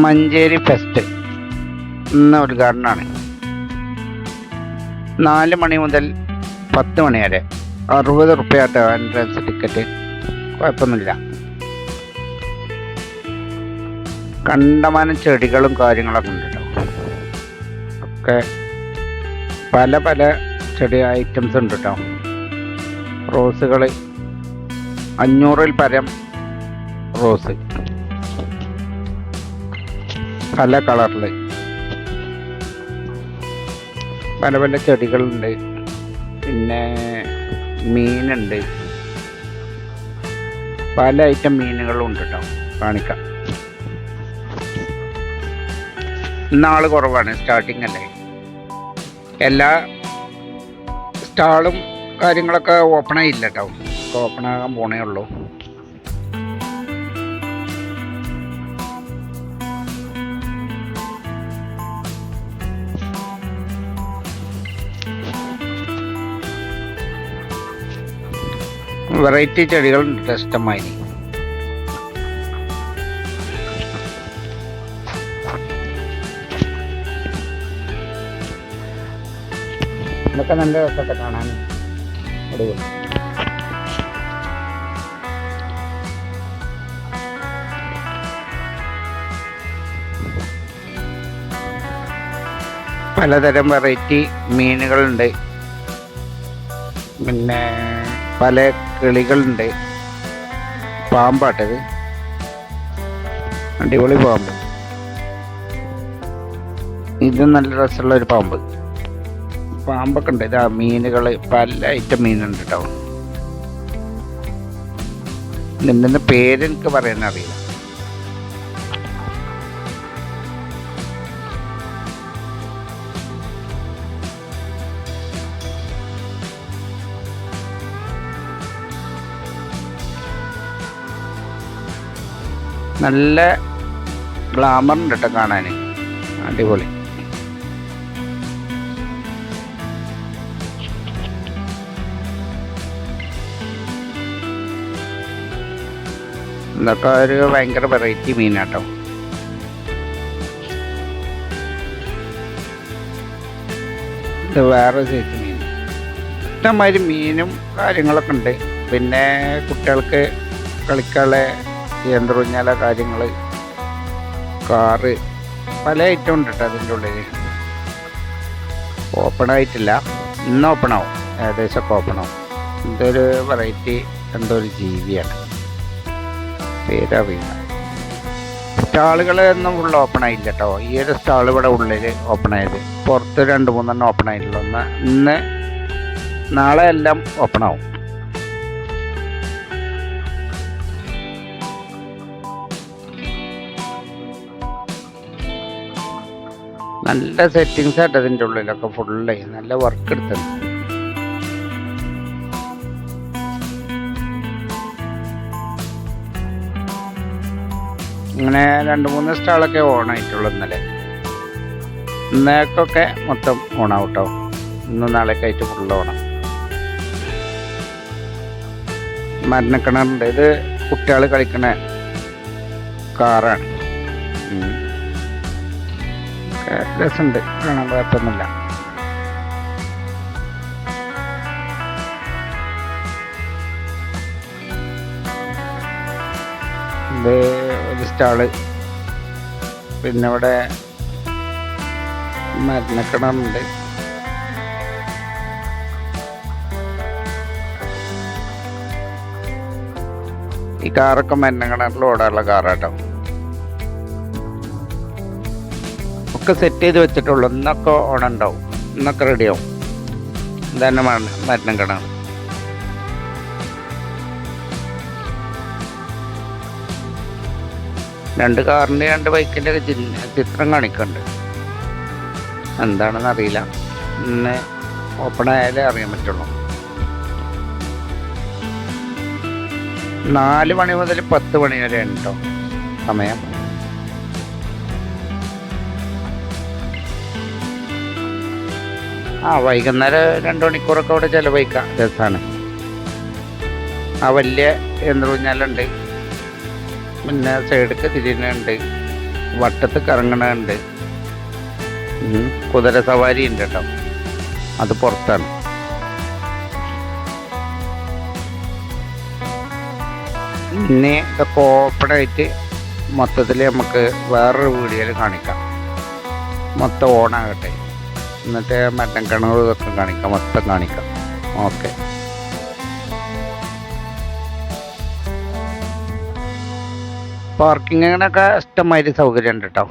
Manjeri fest ഇന്ന് ഉദ്ഘാടനമാണ്. നാല് മണി മുതൽ പത്ത് മണി വരെ അറുപത് റുപ്യാട്ടോ എൻട്രൻസ് ടിക്കറ്റ് കുഴപ്പമൊന്നുമില്ല. കണ്ടമാനം ചെടികളും കാര്യങ്ങളൊക്കെ ഉണ്ട് ഒക്കെ പല പല ചെടി ഐറ്റംസ് ഉണ്ട് കേട്ടോ. റോസുകൾ അഞ്ഞൂറിൽ പരം റോസ്. പല കളറിൽ പല പല ചെടികളുണ്ട്. പിന്നെ മീനുണ്ട്. പല ഐറ്റം മീനുകളും ഉണ്ട് കേട്ടോ കാണിക്കാം. ഇന്നാൾ കുറവാണ്. സ്റ്റാർട്ടിങ് അല്ലേ? എല്ലാ സ്റ്റാളും കാര്യങ്ങളൊക്കെ ഓപ്പണായില്ല കേട്ടോ ഓപ്പൺ പോണേ ഉള്ളൂ. വെറൈറ്റി ചെടികൾ ഇഷ്ടമായി ഇതൊക്കെ നല്ല രസമൊക്കെ കാണാൻ അടിപൊളി. പലതരം വെറൈറ്റി മീനുകളുണ്ട്. പിന്നെ പല കിളികളുണ്ട്. പാമ്പാട്ടത്. അടിപൊളി പാമ്പ്. ഇത് നല്ല രസമുള്ള ഒരു പാമ്പ്. പാമ്പൊക്കെ ഉണ്ട്. ഇതാ മീനുകൾ പല ഐറ്റം മീനുണ്ട് കേട്ടോ നിന്റെ പേര് എനിക്ക് പറയാൻ നല്ല ഗ്ലാമർ ഉണ്ട് കേട്ടോ കാണാൻ. അടിപൊളി. ഇതൊക്കെ ഒരു ഭയങ്കര വെറൈറ്റി മീനാട്ടോ. ഇത് വേറെ സൈസ് മീൻ. ഇഷ്ടംമാതിരി മീനും കാര്യങ്ങളൊക്കെ ഉണ്ട്. പിന്നെ കുട്ടികൾക്ക് കളിക്കാനുള്ള യന്ത്രൂഞ്ഞാല കാര്യങ്ങൾ കാറ് പല ഐറ്റം ഉണ്ട് കേട്ടോ അതിന്റെ ഉള്ളിൽ ഓപ്പൺ ആയിട്ടില്ല. ഇന്ന് ഓപ്പൺ ആവും. ഏകദേശമൊക്കെ ഓപ്പൺ ആവും. ഇതൊരു വെറൈറ്റി എന്തോ ഒരു ജീവിയാണ് പേരറിയില്ല സ്റ്റാളുകളൊന്നും ഫുൾ ഓപ്പൺ ആയില്ല കേട്ടോ ഈ ഒരു സ്റ്റാൾ ഇവിടെ ഉള്ളിൽ ഓപ്പൺ ആയത്. പുറത്ത് രണ്ട് മൂന്നെണ്ണം ഓപ്പൺ ആയിട്ടുള്ളൂ. ഒന്ന് ഇന്ന് നാളെ എല്ലാം ഓപ്പൺ ആവും. നല്ല സെറ്റിങ്സ് ആയിട്ട് അതിന്റെ ഉള്ളിലൊക്കെ ഫുള്ള് നല്ല വർക്ക് എടുത്തത് അങ്ങനെ രണ്ട് മൂന്ന് സ്റ്റാളൊക്കെ ഓൺ ആയിട്ടുള്ളൂ ഇന്നലെ. ഇന്നേക്കൊക്കെ മൊത്തം ഓണാവും കേട്ടോ ഇന്നും നാളെയൊക്കെ ആയിട്ട് ഫുള്ള് ഓണം മരണക്കിണറുണ്ട് ഇത് കുട്ടികൾ കളിക്കണ കാറാണ് രസമുണ്ട്. കാണാൻ കുഴപ്പമൊന്നുമില്ല. ഇത് ഒരു സ്റ്റാൾ. പിന്നെ ഇവിടെ മരണക്കിണറുണ്ട് ഈ കാറൊക്കെ മരണക്കിണറിൽ ഓടാനുള്ള കാറാട്ടോ. ഒക്കെ സെറ്റ് ചെയ്ത് വെച്ചിട്ടുള്ളൂ. ഇന്നൊക്കെ ഓണം ഉണ്ടാവും ഇന്നൊക്കെ റെഡിയാവും ഇതന്നെ മരണം കിടന്നു. രണ്ട് കാറിന്റെ രണ്ട് ബൈക്കിന്റെ ഒക്കെ ചിത്രം കാണിക്കുന്നുണ്ട് എന്താണെന്ന് അറിയില്ല. ഇന്ന് ഓപ്പൺ ആയാലേ അറിയാൻ പറ്റുള്ളൂ. നാല് മണി മുതൽ പത്ത് മണി വരെ ഉണ്ടോ? സമയം? ആ വൈകുന്നേരം രണ്ട് മണിക്കൂറൊക്കെ അവിടെ ചിലവഴിക്കാം. രസമാണ് ആ വലിയ യന്ത്രൂഞ്ഞാലുണ്ട് പിന്നെ സൈഡിക്ക് തിരിയുന്നുണ്ട്. വട്ടത്ത് കറങ്ങണുണ്ട്. കുതിര സവാരി ഉണ്ട് കേട്ടോ. അത് പുറത്താണ്. ഇനി ഇതൊക്കെ ഓപ്പണായിട്ട് മൊത്തത്തിൽ നമുക്ക് വേറൊരു വീഡിയോയിൽ കാണിക്കാം. മൊത്തം ഓണാകട്ടെ. എന്നിട്ട് കിണർ ഇതൊക്കെ കാണിക്കാം മൊത്തം കാണിക്കാം. ഓക്കെ. പാർക്കിങ്ങിനൊക്കെ ഇഷ്ടമായിട്ട് സൗകര്യം ഉണ്ട് കേട്ടോ